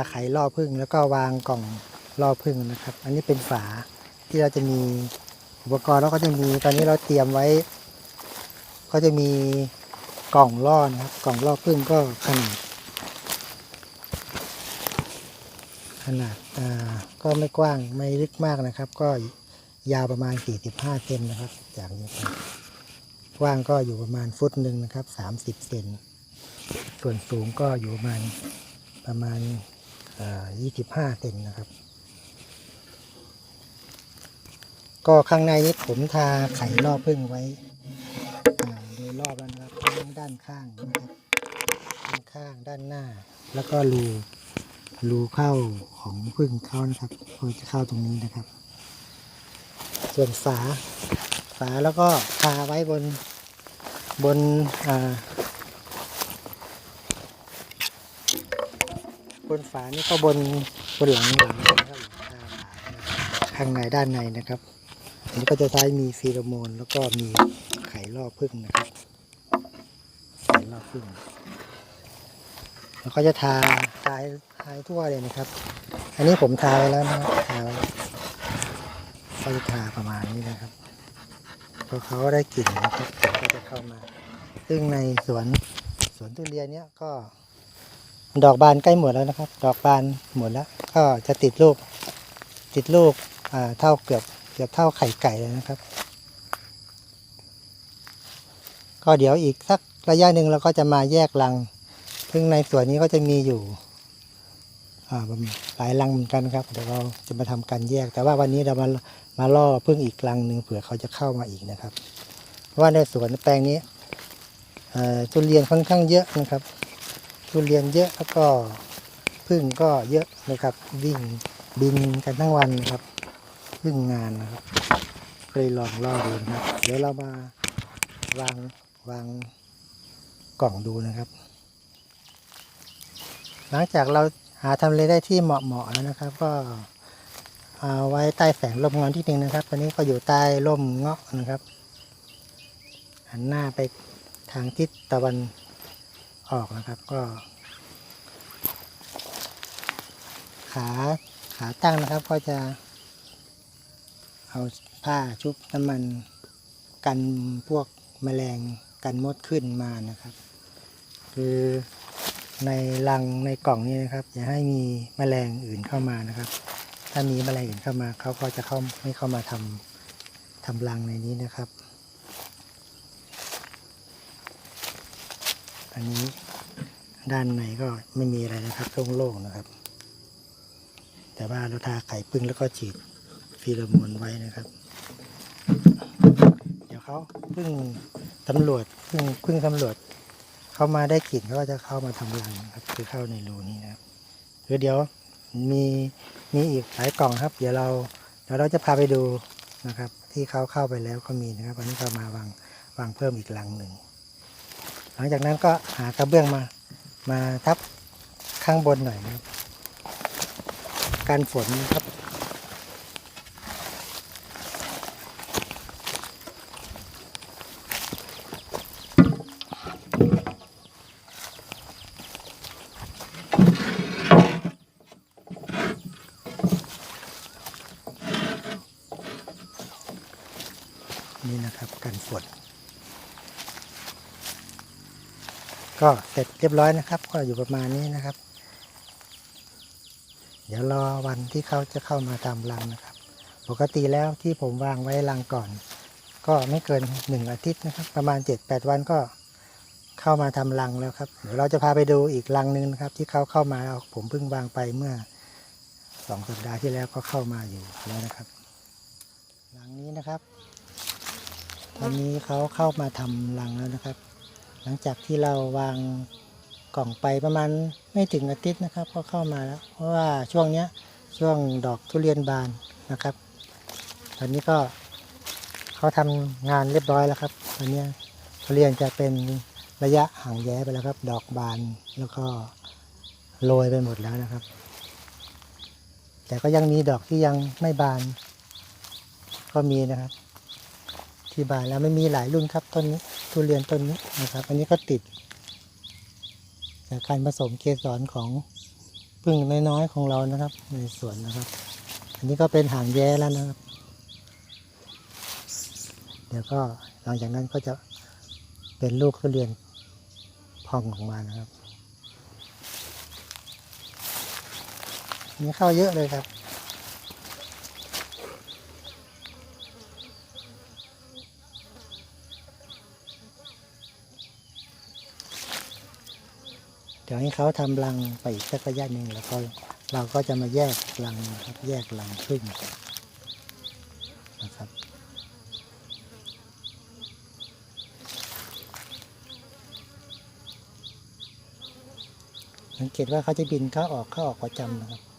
าไขล่อพึ่งแล้วก็วางกล่องล่อพึ่งนะครับ อันนี้เป็นฝาที่เราจะมีอุปกรณ์แล้วก็จะมีตอนนี้เราเตรียมไว้ ก็จะมีกล่องล่อนะครับ กล่องล่อพึ่งก็ขนาดขนาดก็ไม่กว้างไม่ลึกมากนะครับ ก็ยาวประมาณ 45เซนนะครับ จากนี้ไปกว้างก็อยู่ประมาณฟุตหนึ่งนะครับ 30เซนส่วนสูงก็อยู่ประมาณประมาณ 25 เซนนะครับ ก็ข้างในนี้ผมทาไข่รอบพึ่งไว้โดยรอบแล้วนะครับทั้งด้านข้างนะครับด้านข้างด้านหน้า แล้วก็รูรูเข้าของพึ่งเข้านะครับก็จะเข้าตรงนี้นะครับ ส่วนฝาฝาแล้วก็ทาไว้บนบนอ่า บนฝานี่ก็บนบนหลังหลังนะครับหลังคาข้างในด้านในนะครับอันนี้ก็จะใช้มีฟีโรโมน แล้วก็มีไข่ล่อพึ่งนะครับไข่ล่อพึ่งแล้วก็จะทาทาทาทั่วเลยนะครับ อันนี้ผมทาไว้แล้วนะครับทาไว้ก็จะทาประมาณนี้นะครับพอเขาได้กลิ่นนะครับก็จะเข้ามา ซึ่งในสวนสวนทุเรียนเนี้ยก็ ดอกบานใกล้หมดแล้วนะครับ ดอกบานหมดแล้ว ก็จะติดลูก ติดลูกเท่าเกือบเกือบเท่าไข่ไก่เลยนะครับ ก็เดี๋ยวอีกสักระยะหนึ่งเราก็จะมาแยกรัง ซึ่งในส่วนนี้ก็จะมีอยู่หลายรังเหมือนกันครับ เดี๋ยวเราจะมาทำการแยก แต่ว่าวันนี้เรามามาล่อพึ่งอีกรังหนึ่งเผื่อเขาจะเข้ามาอีกนะครับ เพราะว่าในสวนแปลงนี้เอ่อทุเรียนค่อนข้างเยอะนะครับ ทุเรียนเยอะแล้วก็พึ่งก็เยอะนะครับ วิ่งบินกันทั้งวันนะครับพึ่งงานนะครับเลยลองล่อดูนะครับ เดี๋ยวเรามาวางวางกล่องดูนะครับ หลังจากเราหาทำเลได้ที่เหมาะๆแล้วนะครับ ก็เอาไว้ใต้แสงลมเงาที่หนึ่งนะครับตอนนี้ก็อยู่ใต้ร่มเงาะนะครับ หันหน้าไปทางทิศตะวัน ออกนะครับก็ ขาขาตั้งนะครับก็จะ เอาผ้าชุบน้ำมันกันพวกแมลงกันมดขึ้นมานะครับ คือในรังในกล่องนี้นะครับ อย่าให้มีแมลงอื่นเข้ามานะครับ ถ้ามีแมลงอื่นเข้ามาเขาก็จะเข้าไม่เข้ามาทำทำรังในนี้นะครับ อันนี้ด้านในก็ไม่มีอะไรนะครับโล่งๆนะครับ แต่ว่าเราทาไข่พึ่งแล้วก็ฉีดฟีโรโมนไว้นะครับ เดี๋ยวเขาพิ่งตำรวจพิ่งพิ่งตำรวจเข้ามาได้กลิ่นเขาก็จะเข้ามาทำรังครับ คือเข้าในรูนี้นะครับคือเดี๋ยวมีมีอีกหลายกล่องครับ เดี๋ยวเราเดี๋ยวเราจะพาไปดูนะครับ ที่เขาเข้าไปแล้วก็มีนะครับวันนี้เขามาวางวางเพิ่มอีกรังหนึ่ง ลังจากนั้นก็หากระเบื้องมา มาทับข้างบนหน่อยนะครับการฝนครับ นี่นะครับกันฝน ก็เสร็จเรียบร้อยนะครับ ก็อยู่ประมาณนี้นะครับ เดี๋ยวรอวันที่เขาจะเข้ามาทำรังนะครับ ปกติแล้วที่ผมวางไว้รังก่อน ก็ไม่เกินหนึ่งอาทิตย์นะครับ ประมาณเจ็ดแปดวันก็เข้ามาทำรังแล้วครับ เดี๋ยวเราจะพาไปดูอีกรังหนึ่งนะครับ ที่เขาเข้ามาแล้วผมเพิ่งวางไปเมื่อสองสัปดาห์ที่แล้วก็เข้ามาอยู่แล้วนะครับรังนี้นะครับวันนี้เขาเข้ามาทำรังแล้วนะครับ หลังจากที่เราวางกล่องไปประมาณไม่ถึงอาทิตย์นะครับ ก็เข้ามาแล้ว เพราะว่าช่วงเนี้ยช่วงดอกทุเรียนบานนะครับ ตอนนี้ก็เขาทำงานเรียบร้อยแล้วครับ ตอนนี้ทุเรียนจะเป็นระยะห่างแย้ไปแล้วครับ ดอกบานแล้วก็โรยไปหมดแล้วนะครับ แต่ก็ยังมีดอกที่ยังไม่บาน ก็มีนะครับ ที่บานแล้วไม่มีหลายรุ่นครับต้นนี้ ทุเรียนต้นนี้นะครับ อันนี้ก็ติด จากการผสมเกสรของพึ่งน้อยๆของเรานะครับ ในสวนนะครับ อันนี้ก็เป็นหางแย้แล้วนะครับ เดี๋ยวก็หลังจากนั้นก็จะเป็นลูกทุเรียนพองออกมานะครับอันนี้เข้าเยอะเลยครับ ดี๋ยวให้เขาทำรังไปอีกสักระยะหนึ่งแล้วก็เราก็จะมาแยกรังครับแยกรังขึ้นนะครับสังเกตว่าเขาจะบินเข้าออกเข้าออกประจำนะครับ